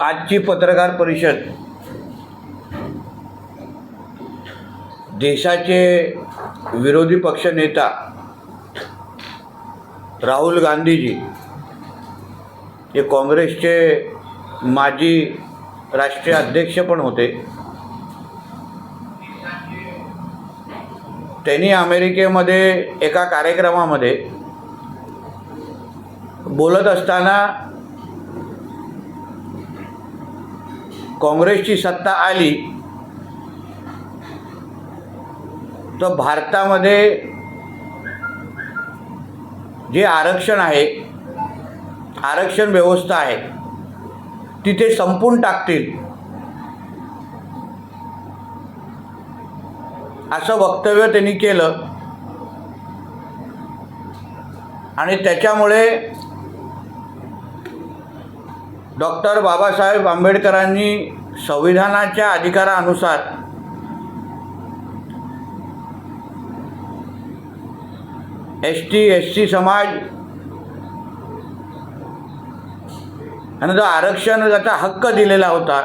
आजची पत्रकार परिषद देशाचे विरोधी पक्ष नेता राहुल गांधीजी हे काँग्रेसचे माजी राष्ट्रीय अध्यक्ष पण होते. त्यांनी अमेरिकेमध्ये एका कार्यक्रमामध्ये बोलत असताना काँग्रेसची सत्ता आली तर भारतामध्ये जे आरक्षण आहे आरक्षण व्यवस्था आहे ती ते संपून टाकतील. असं वक्तव्य त्यांनी केलं. आणि त्याच्यामुळे डॉक्टर बाबासाहेब आंबेडकरांनी संविधानाच्या अधिकारानुसार एस टी एस सी समाज यांना जो आरक्षण त्याचा हक्क दिलेला होता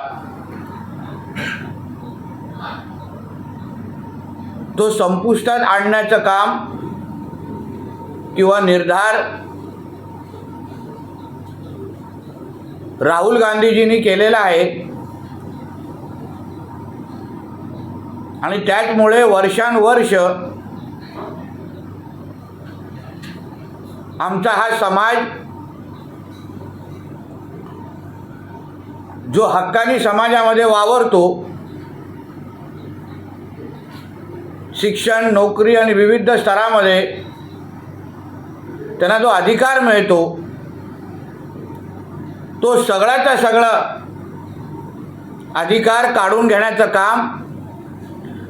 तो संपुष्टात आणण्याचं काम किंवा निर्धार राहुल गांधीजींनी केलेला आहे. आणि त्याचमुळे वर्षानुवर्ष आमचा हा समाज जो हक्कानी समाजामध्ये वावरतो शिक्षण नोकरी आणि विविध स्तरामध्ये त्यांना जो अधिकार मिळतो तो सगळ्याचा सगळं अधिकार काढून घेण्याचं काम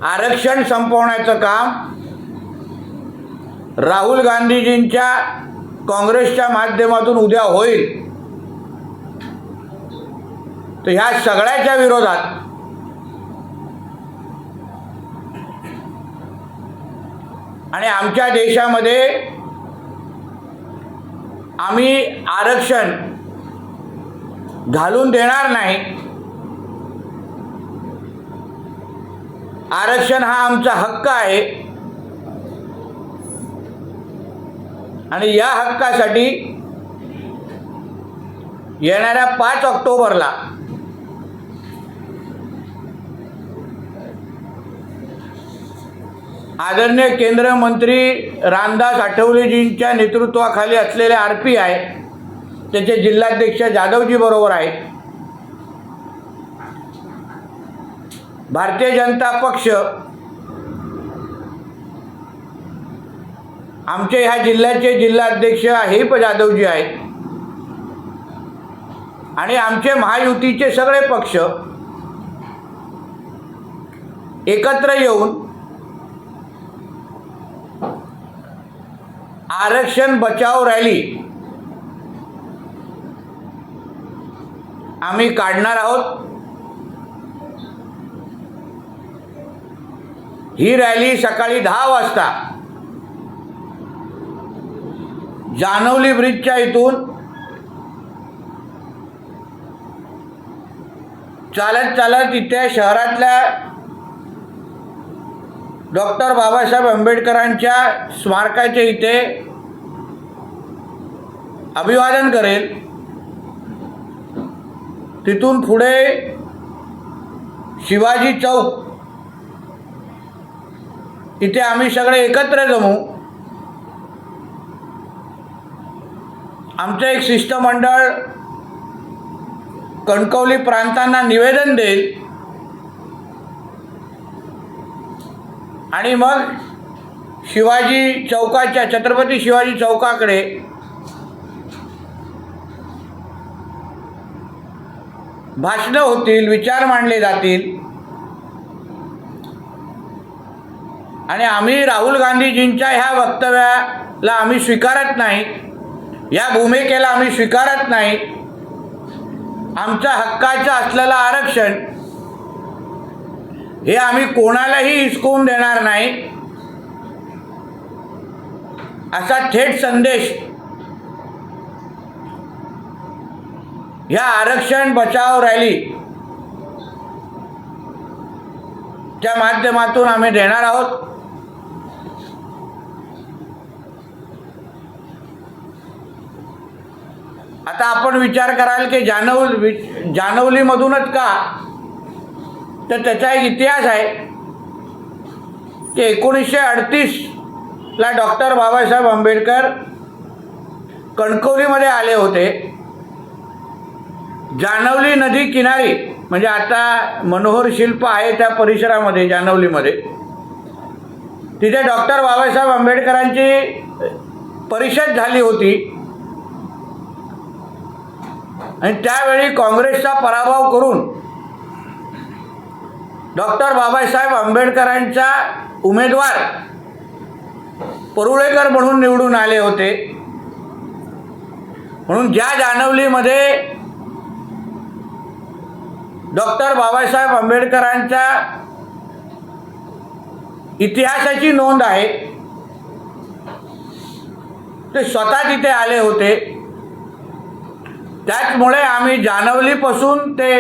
आरक्षण संपवण्याचं काम राहुल गांधीजींच्या काँग्रेसच्या माध्यमातून उद्या होईल. तर ह्या सगळ्याच्या विरोधात आणि आमच्या देशामध्ये आम्ही आरक्षण घालून देणार नाही. आरक्षण हा आमचा हक्क आहे. आणि या हक्कासाठी येणाऱ्या पाच ऑक्टोबरला आदरणीय केंद्रीय मंत्री रामदास आठवलेजींच्या नेतृत्वाखाली असलेले आर पी आय त्याचे जिल्हाध्यक्ष जाधवजी बरोबर आहेत. भारतीय जनता पक्ष आमचे ह्या जिल्ह्याचे जिल्हाध्यक्ष हेप जाधवजी आहेत. आणि आमचे महायुतीचे सगळे पक्ष एकत्र येऊन आरक्षण बचाव रॅली. आम्ही काढणार आहोत. ही रॅली सकाळी दहा वाजता जानवली ब्रिजच्या इथून चालत चालत इथे शहरातल्या डॉक्टर बाबासाहेब आंबेडकरांच्या स्मारकाच्या इथे अभिवादन करेल. तिथून पुढे शिवाजी चौक. इथे आम्ही सगळे एकत्र जमू. आमचं एक शिष्टमंडळ कणकवली प्रांतांना निवेदन देईल. आणि मग शिवाजी चौकाच्या छत्रपती शिवाजी चौकाकडे भाषणं होतील विचार मांडले जातील. आणि आम्ही राहुल गांधीजींच्या ह्या वक्तव्याला आम्ही स्वीकारत नाही या भूमिकेला आम्ही स्वीकारत नाही आमच्या हक्काचं असलेलं आरक्षण हे आम्ही कोणालाही हिसकवून देणार नाही. असा थेट संदेश ह्या आरक्षण बचाव रॅली. च्या माध्यमातून आम्ही देणार आहोत. आता आपण विचार कराल की जानव वि- जानवलीमधूनच का? तर त्याचा एक इतिहास आहे. की एकोणीसशे अडतीसला डॉक्टर बाबासाहेब आंबेडकर कणकवलीमध्ये आले होते. जानवली नदी किनारी म्हणजे आता मनोहर शिल्प आहे त्या परिसरामध्ये जानवलीमध्ये. तिथे डॉक्टर बाबासाहेब आंबेडकरांची परिषद झाली होती. आणि त्यावेळी काँग्रेसचा पराभव करून डॉक्टर बाबासाहेब आंबेडकरांचा उमेदवार परुळेकर म्हणून निवडून आले होते. म्हणून ज्या जानवलीमध्ये डॉक्टर बाबासाहेब आंबेडकरांच्या इतिहासाची नोंद आहे. ते स्वतः तिथे आले होते. त्याचमुळे आम्ही जानवलीपासून ते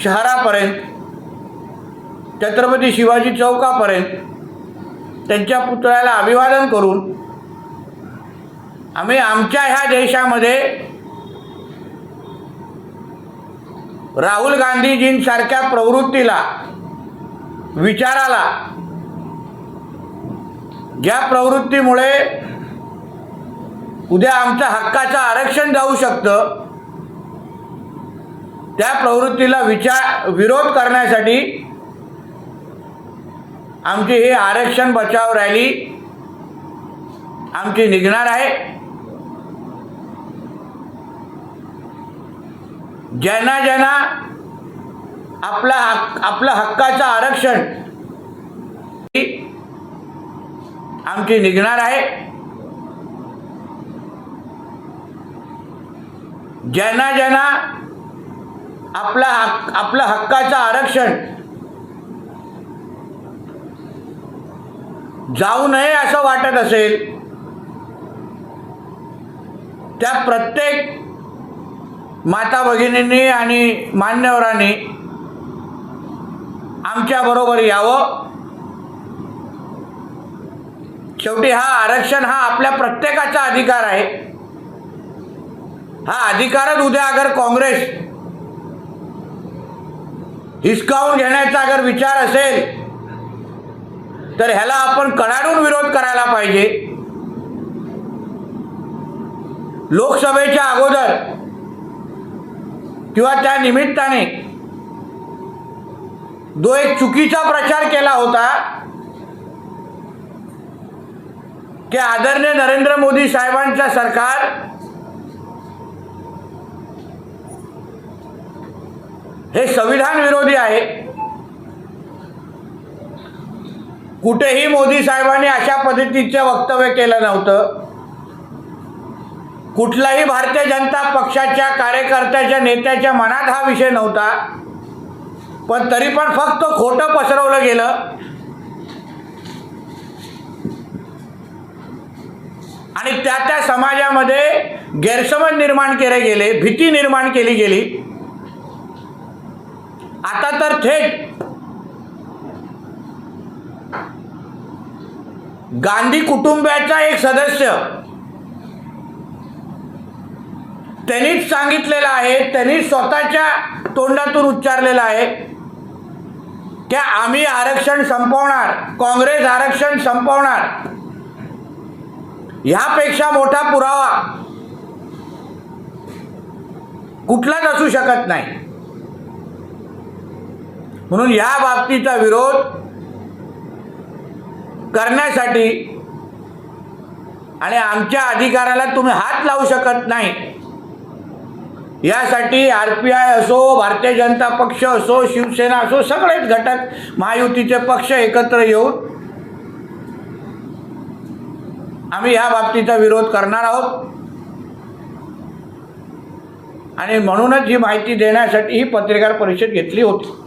शहरापर्यंत छत्रपती शिवाजी चौकापर्यंत त्यांच्या पुतळ्याला अभिवादन करून आम्ही आमच्या ह्या देशामध्ये राहुल गांधीजींसारख्या प्रवृत्तीला विचाराला ज्या प्रवृत्तीमुळे उद्या आमच्या हक्काचं आरक्षण जाऊ शकतं त्या प्रवृत्तीला विचार विरोध करण्यासाठी आमची ही आरक्षण बचाव रॅली आमची निघणार आहे. ज्यांना ज्यांना आपला हक आपलं हक्काचं आरक्षण आमची निघणार आहे. ज्यांना ज्यांना आपला हक आपलं हक्काचं आरक्षण जाऊ नये असं वाटत असेल त्या प्रत्येक माता भगिनींनी आणि मान्यवरांनी आमच्याबरोबर यावं. शेवटी हा आरक्षण हा आपल्या प्रत्येकाचा अधिकार आहे. हा अधिकारच उद्या अगर काँग्रेस हिसकावून घेण्याचा अगर विचार असेल तर ह्याला आपण कडाडून विरोध करायला पाहिजे. लोकसभेच्या अगोदर किंवा त्या निमित्ताने जो एक चुकीचा प्रचार केला होता की आदरणीय नरेंद्र मोदी साहेबांचं सरकार हे संविधान विरोधी आहे. कुठेही मोदी साहेबांनी अशा पद्धतीचं वक्तव्य केलं नव्हतं. कुठलाही भारतीय जनता पक्षाच्या कार्यकर्त्याच्या नेत्याच्या मनात हा विषय नव्हता. पण तरी पण फक्त खोटं पसरवलं गेलं. आणि त्या त्या समाजामध्ये गैरसमज निर्माण केले गेले भीती निर्माण केली गेली. आता तर थेट गांधी कुटुंबाचा एक सदस्य त्यांनीच सांगितलेलं आहे त्यांनी स्वतःच्या तोंडातून उच्चारलेलं आहे की आम्ही आरक्षण संपवणार काँग्रेस आरक्षण संपवणार. ह्यापेक्षा मोठा पुरावा कुठलाच असू शकत नाही. म्हणून या बाबतीचा विरोध करण्यासाठी आणि आमच्या अधिकाराला तुम्ही हात लावू शकत नाही. यासाठी आर पी आय असो भारतीय जनता पक्ष असो शिवसेना असो सगळेच घटक महायुतीचे पक्ष एकत्र येऊन आम्ही ह्या बाबतीचा विरोध करणार आहोत. आणि म्हणूनच ही माहिती देण्यासाठी ही पत्रकार परिषद घेतली होती.